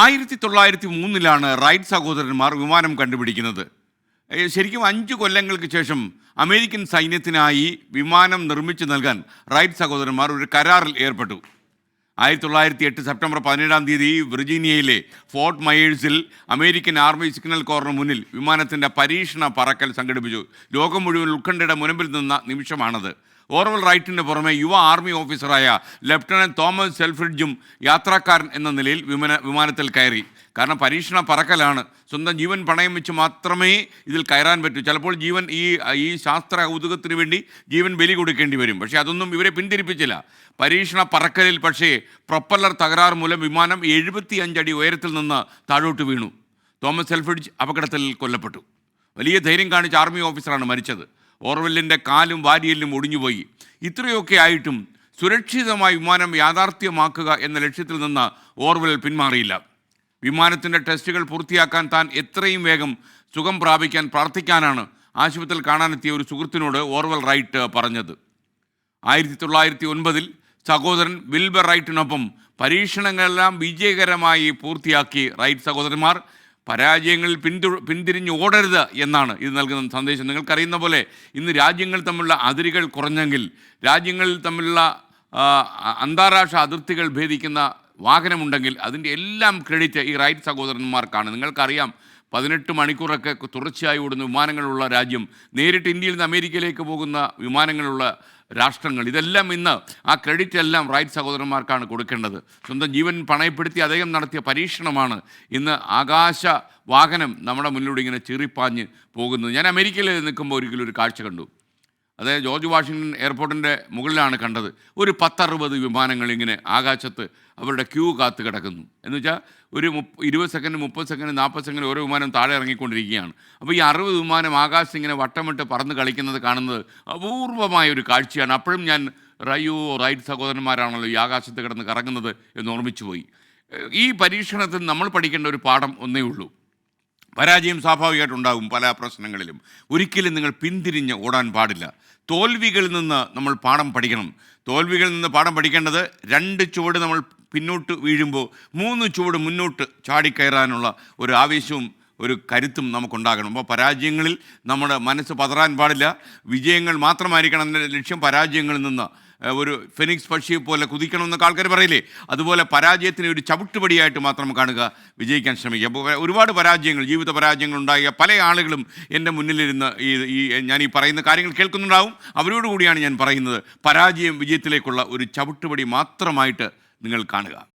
ആയിരത്തി തൊള്ളായിരത്തി മൂന്നിലാണ് റൈറ്റ് സഹോദരന്മാർ വിമാനം കണ്ടുപിടിക്കുന്നത്. ശരിക്കും അഞ്ച് കൊല്ലങ്ങൾക്ക് ശേഷം അമേരിക്കൻ സൈന്യത്തിനായി വിമാനം നിർമ്മിച്ചു നൽകാൻ റൈറ്റ് സഹോദരന്മാർ ഒരു കരാറിൽ ഏർപ്പെട്ടു. ആയിരത്തി തൊള്ളായിരത്തി എട്ട് സെപ്റ്റംബർ പതിനേഴാം തീയതി വിർജീനിയയിലെ ഫോർട്ട് മയേഴ്സിൽ അമേരിക്കൻ ആർമി സിഗ്നൽ കോറിന് മുന്നിൽ വിമാനത്തിന്റെ പരീക്ഷണ പറക്കൽ സംഘടിപ്പിച്ചു. ലോകം മുഴുവൻ ഉത്കണ്ഠയുടെ മുനമ്പിൽ നിന്ന നിമിഷമാണത്. ഓർവൽ റൈറ്റിന് പുറമെ യുവ ആർമി ഓഫീസറായ ലഫ്റ്റനന്റ് തോമസ് സെൽഫ്രിഡ്ജും യാത്രക്കാരൻ എന്ന നിലയിൽ വിമാന വിമാനത്തിൽ കയറി. കാരണം പരീക്ഷണ പറക്കലാണ്. സ്വന്തം ജീവൻ പണയം വെച്ച് മാത്രമേ ഇതിൽ കയറാൻ പറ്റൂ. ചിലപ്പോൾ ജീവൻ ഈ ഈ ശാസ്ത്ര കൗതുകത്തിന് വേണ്ടി ജീവൻ ബലി കൊടുക്കേണ്ടി വരും. പക്ഷേ അതൊന്നും ഇവരെ പിന്തിരിപ്പിച്ചില്ല. പരീക്ഷണ പറക്കലിൽ പക്ഷേ പ്രൊപ്പല്ലർ തകരാറ് മൂലം വിമാനം എഴുപത്തി അഞ്ചടി ഉയരത്തിൽ നിന്ന് താഴോട്ട് വീണു. തോമസ് സെൽഫിഡ്ജ് അപകടത്തിൽ കൊല്ലപ്പെട്ടു. വലിയ ധൈര്യം കാണിച്ച ആർമി ഓഫീസറാണ് മരിച്ചത്. ഓർവെല്ലിന്റെ കാലും വാരിയെല്ലും ഒടിഞ്ഞുപോയി. ഇത്രയൊക്കെ ആയിട്ടും സുരക്ഷിതമായി വിമാനം യാഥാർത്ഥ്യമാക്കുക എന്ന ലക്ഷ്യത്തിൽ നിന്ന് ഓർവെൽ പിന്മാറിയില്ല. വിമാനത്തിന്റെ ടെസ്റ്റുകൾ പൂർത്തിയാക്കാൻ താൻ എത്രയും വേഗം സുഖം പ്രാപിക്കാൻ പ്രാർത്ഥിക്കാനാണ് ആശുപത്രിയിൽ കാണാനെത്തിയ ഒരു സുഹൃത്തിനോട് ഓർവൽ റൈറ്റ് പറഞ്ഞത്. ആയിരത്തി തൊള്ളായിരത്തി ഒൻപതിൽ സഹോദരൻ വിൽബർ റൈറ്റിനൊപ്പം പരീക്ഷണങ്ങളെല്ലാം വിജയകരമായി പൂർത്തിയാക്കി റൈറ്റ് സഹോദരന്മാർ പരാജയങ്ങളിൽ പിന്തു പിന്തിരിഞ്ഞ് ഓടരുത് എന്നാണ് ഇത് നൽകുന്ന സന്ദേശം. നിങ്ങൾക്കറിയുന്ന പോലെ ഇന്ന് രാജ്യങ്ങൾ തമ്മിലുള്ള അതിരുകൾ കുറഞ്ഞെങ്കിൽ രാജ്യങ്ങളിൽ തമ്മിലുള്ള അന്താരാഷ്ട്ര അതിർത്തികൾ ഭേദിക്കുന്ന വാഹനമുണ്ടെങ്കിൽ അതിന്റെ എല്ലാം ക്രെഡിറ്റ് ഈ റൈറ്റ് സഹോദരന്മാർക്കാണ്. നിങ്ങൾക്കറിയാം പതിനെട്ട് മണിക്കൂറൊക്കെ തുടർച്ചയായി ഓടുന്ന വിമാനങ്ങളുള്ള രാജ്യം നേരിട്ട് ഇന്ത്യയിൽ നിന്ന് അമേരിക്കയിലേക്ക് പോകുന്ന വിമാനങ്ങളുള്ള രാഷ്ട്രങ്ങൾ. ഇതെല്ലാം ഇന്ന് ആ ക്രെഡിറ്റ് എല്ലാം റൈറ്റ് സഹോദരന്മാർക്കാണ് കൊടുക്കേണ്ടത്. സ്വന്തം ജീവൻ പണയപ്പെടുത്തി അദ്ദേഹം നടത്തിയ പരീക്ഷണമാണ് ഇന്ന് ആകാശ വാഹനം നമ്മുടെ മുന്നിലൂടെ ഇങ്ങനെ ചീറിപ്പാഞ്ഞ് പോകുന്നത്. ഞാൻ അമേരിക്കയിൽ നിൽക്കുമ്പോൾ ഒരിക്കലും ഒരു കാഴ്ച കണ്ടു. അതായത് ജോർജ് വാഷിങ്ടൺ എയർപോർട്ടിന്റെ മുകളിലാണ് കണ്ടത്. ഒരു പത്തറുപത് വിമാനങ്ങൾ ഇങ്ങനെ ആകാശത്ത് അവരുടെ ക്യൂ കാത്ത് കിടക്കുന്നു. എന്ന് വെച്ചാൽ ഒരു മുപ്പ ഇരുപത് സെക്കൻഡ് മുപ്പത് സെക്കൻഡ് നാൽപ്പത് സെക്കൻഡ് ഓരോ വിമാനം താഴെ ഇറങ്ങിക്കൊണ്ടിരിക്കുകയാണ്. അപ്പോൾ ഈ അറുപത് വിമാനം ആകാശത്ത് ഇങ്ങനെ വട്ടമിട്ട് പറന്ന് കളിക്കുന്നത് കാണുന്നത് അപൂർവമായ ഒരു കാഴ്ചയാണ്. അപ്പോഴും ഞാൻ റയോ റൈറ്റ് സഹോദരന്മാരാണല്ലോ ഈ ആകാശത്ത് കിടന്ന് കറങ്ങുന്നത് എന്ന് ഓർമ്മിച്ചു പോയി ഈ പരീക്ഷണത്തിൽ നമ്മൾ പഠിക്കേണ്ട ഒരു പാഠം ഒന്നേ ഉള്ളൂ. പരാജയം സ്വാഭാവികമായിട്ടുണ്ടാകും പല പ്രശ്നങ്ങളിലും. ഒരിക്കലും നിങ്ങൾ പിന്തിരിഞ്ഞ് ഓടാൻ പാടില്ല. തോൽവികളിൽ നിന്ന് നമ്മൾ പാഠം പഠിക്കണം. തോൽവികളിൽ നിന്ന് പാഠം പഠിക്കേണ്ടത് രണ്ട് ചുവട് നമ്മൾ പിന്നോട്ട് വീഴുമ്പോൾ മൂന്ന് ചുവട് മുന്നോട്ട് ചാടിക്കയറാനുള്ള ഒരു ആവേശവും ഒരു കരുത്തും നമുക്കുണ്ടാകണം. അപ്പോൾ പരാജയങ്ങളിൽ നമ്മുടെ മനസ്സ് പതറാൻ പാടില്ല. വിജയങ്ങൾ മാത്രമായിരിക്കണം എന്റെ ലക്ഷ്യം പരാജയങ്ങളിൽ നിന്ന് ഒരു ഫെനിക്സ് പക്ഷിയെ പോലെ കുതിക്കണമെന്നൊക്കെ ആൾക്കാർ പറയില്ലേ? അതുപോലെ പരാജയത്തിന് ഒരു ചവിട്ടുപടിയായിട്ട് മാത്രം കാണുക വിജയിക്കാൻ ശ്രമിക്കുക. അപ്പോൾ ഒരുപാട് പരാജയങ്ങൾ ജീവിത പരാജയങ്ങൾ ഉണ്ടായ പല ആളുകളും എന്റെ മുന്നിലിരുന്ന് ഈ ഈ ഞാൻ ഈ പറയുന്ന കാര്യങ്ങൾ കേൾക്കുന്നുണ്ടാവും. അവരോട് കൂടിയാണ് ഞാൻ പറയുന്നത് പരാജയം വിജയത്തിലേക്കുള്ള ഒരു ചവിട്ടുപടി മാത്രമായിട്ട് നിങ്ങൾ കാണുക.